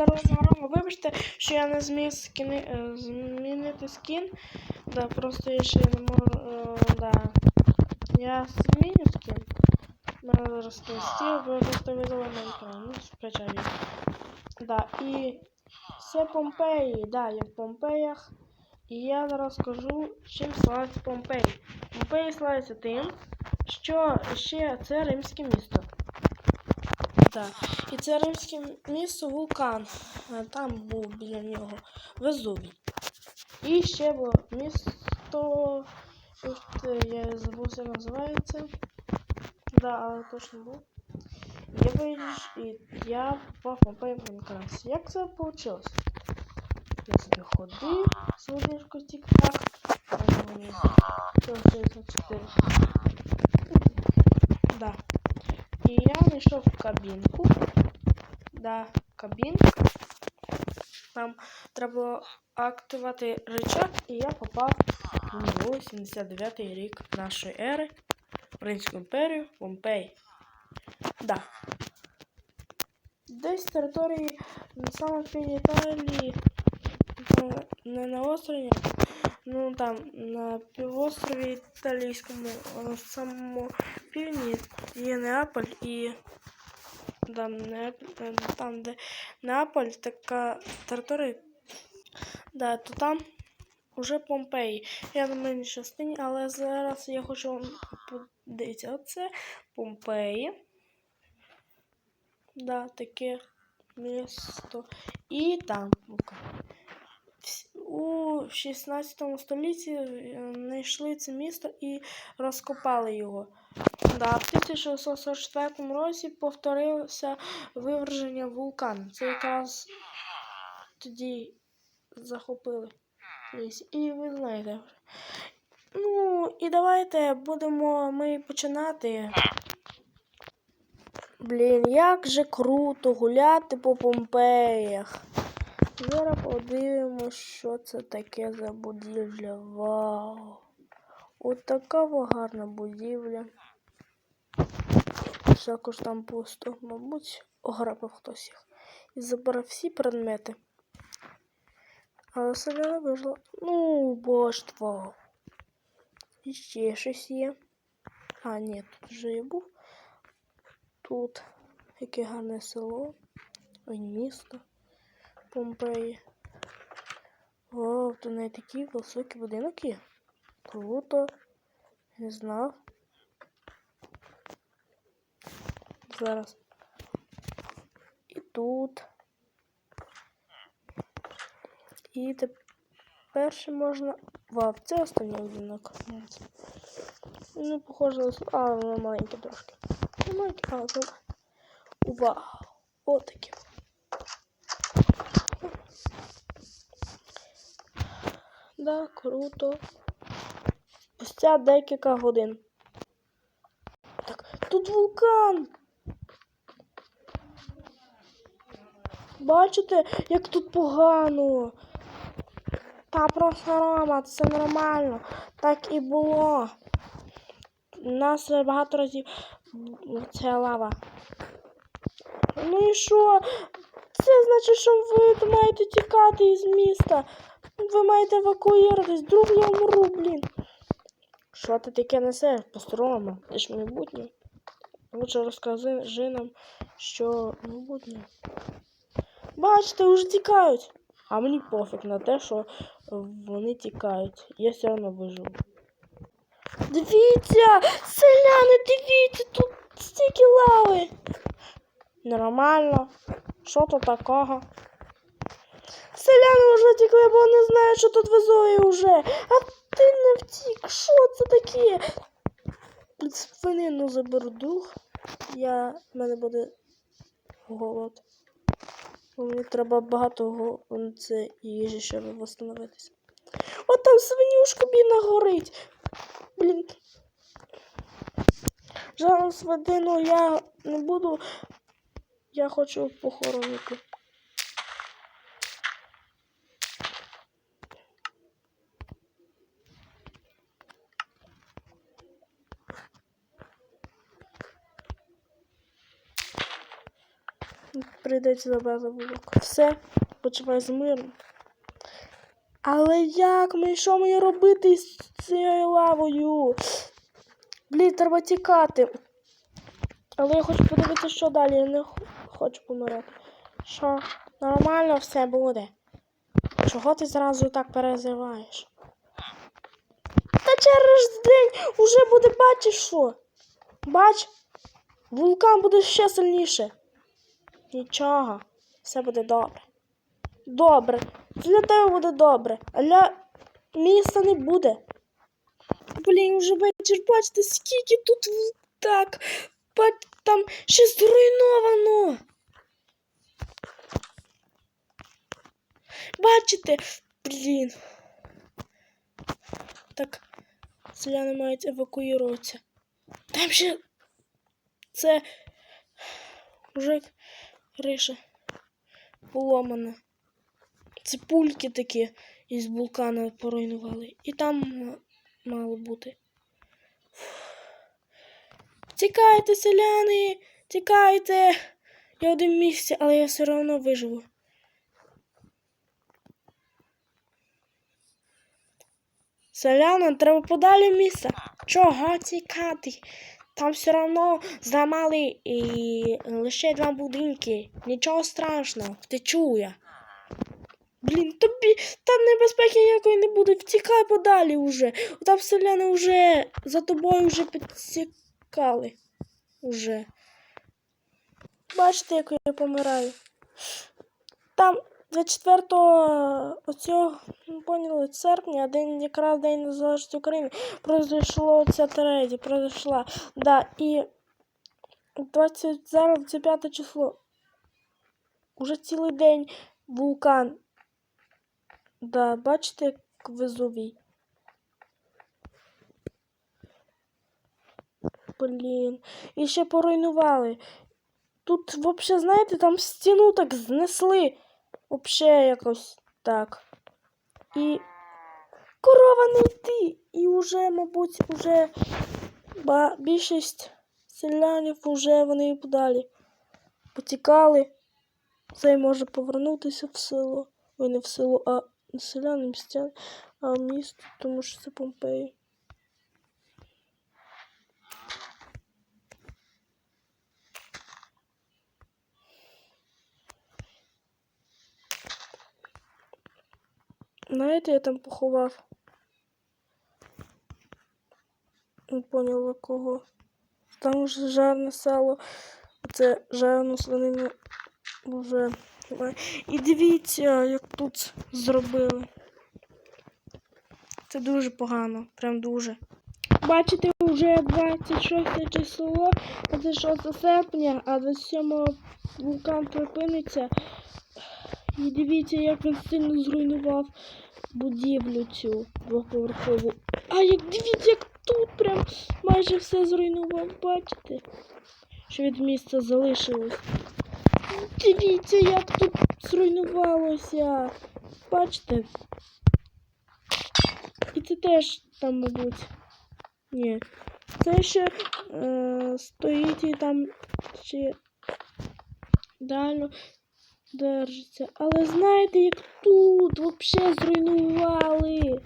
здорово, Рома. Вибачте, що я не зміг скини, е, змінити скін. Да, просто я ще не можу. Е, да. Я зміню скін. Мене зараз стіл, ви просто видали на. Ну, скачаю. Да, і це Помпеї. Да, я в Помпеях. І я зараз скажу, чим славиться Помпеї. Помпеї славиться тим, що ще це римське місто. Так. І це римське місто вулкан. Там був біля нього Везувій. І ще було місто. Я забувся, як називається. Да, але точно був. Я виріш, і я попав на якраз. Як це вийшло? Я собі ходив, сводишку тік-так. Ось мені 64. Да. І я знайшов кабінку. Да, кабінку. Там треба було активувати рычаг, і я попав у 79 рік нашої ери в Римську імперію Помпей. Да. Десь території саме в Італії, е, не на острові, ну там на півострові італійському, а самому півдні є Неаполь і там, Неаполь, е, там де Неаполь, така територія, да, то там уже Помпеї. Я на мене частині, але зараз я хочу вам подивитися. Оце Помпеї. Да, таке місто. І там. У 16 столітті е, знайшли це місто і розкопали його. Да, в 1644 році повторилося виверження вулкану. Це якраз тоді захопили. І ви знаєте. вже. Ну, і давайте будемо ми починати. Блін, як же круто гуляти по Помпеях. Зараз подивимось, що це таке за будівля. Вау! От така гарна будівля. Також там пусто, мабуть, ограбив хтось їх. І забрав всі предмети. Але селяна вижила. Ну, божство. І ще щось є. А, ні, тут вже я був. Тут яке гарне село. Ой, місто. Помпеї. Вау, тут навіть такий високий будинок є. Круто. Не знав. Зараз. І тут. І тепер ще можна. Вау, це останній будинок. Ну, похоже на А, воно маленьке трошки. Маленьке, але. Вау! Отаке. Да, круто. Спустя декілька годин. Так, тут вулкан. Бачите, як тут погано. Та просто Рома, це нормально. Так і було. У нас багато разів це лава. Ну і що? Це значить, що ви маєте тікати із міста. Ви маєте евакуюватись, друг я умру, блін. Що ти таке несеш? По-старому, ти ж майбутнє. Лучше розкажи нам, що майбутнє. Бачите, вже тікають. А мені пофіг на те, що вони тікають. Я все одно виживу. Дивіться! Селяни, дивіться, тут стільки лави. Нормально. Що тут такого? Селяни вже тікли, бо не знають, що тут везує вже. А ти не втік. Що це таке? Свинину заберу дух. Я... в мене буде голод. Мені треба багато це їжі, щоб встановитися. От там свинюшка бідна горить. Блін. Жаль, свинину я не буду. Я хочу похоронити. Прийдеться забрати вулок. Все, почувай з миром. Але як ми що мені робити з цією лавою? Блін, треба тікати. Але я хочу подивитися, що далі. Я не хочу помирати. Що? Нормально все буде. Чого ти зразу так перезиваєш? Та через день уже буде бачиш що? Бач, вулкан буде ще сильніше. Нічого, все буде добре. Добре. Для тебе буде добре, а для міста не буде. Блін, уже вечір, бачите, скільки тут так. Там ще зруйновано. Бачите? Блін. Так, селяни мають евакуюватися. Там ще це вже криша поломана. Це пульки такі із вулкана поруйнували. І там мало бути. Тікайте, селяни! Тікайте! Я одному місці, але я все одно виживу. Селянам треба подалі місця. Чого тікати? Там все одно зламали і лише два будинки. Нічого страшного, втечу я. Блін, тобі там небезпеки ніякої не буде. Втікай подалі уже. Там селяни вже за тобою вже підсікали. Уже. Бачите, як я помираю. Там 24 оцього, ну, поняли, серпня, день якраз День Незалежності України, произошло ця трагедія, произошла. Да, і 20, зараз 25 число. Уже цілий день вулкан. Да, бачите, як Везувій. Блін. І ще поруйнували. Тут, взагалі, знаєте, там стіну так знесли. Взагалі якось так. І корова не йти. І вже, мабуть, ба, більшість селянів вже вони подалі потікали. Цей може повернутися в село. Ой, не в село, а не селяни, містяни, а в місто, тому що це Помпеї. Знаєте, я там поховав. Не поняла кого. Там вже жарне сало. Це жарну свинину вже. І дивіться, як тут зробили. Це дуже погано, прям дуже. Бачите, вже 26 число, 26 серпня, а 27 вулкан припиниться. І дивіться, як він сильно зруйнував будівлю цю двоповерхову. А як дивіться, як тут прям майже все зруйнував, бачите? Що від місця залишилось. Дивіться, як тут зруйнувалося. Бачите? І це теж там, мабуть. Ні. Це ще е, стоїть і там ще далі держиться. Але знаєте, як тут взагалі зруйнували?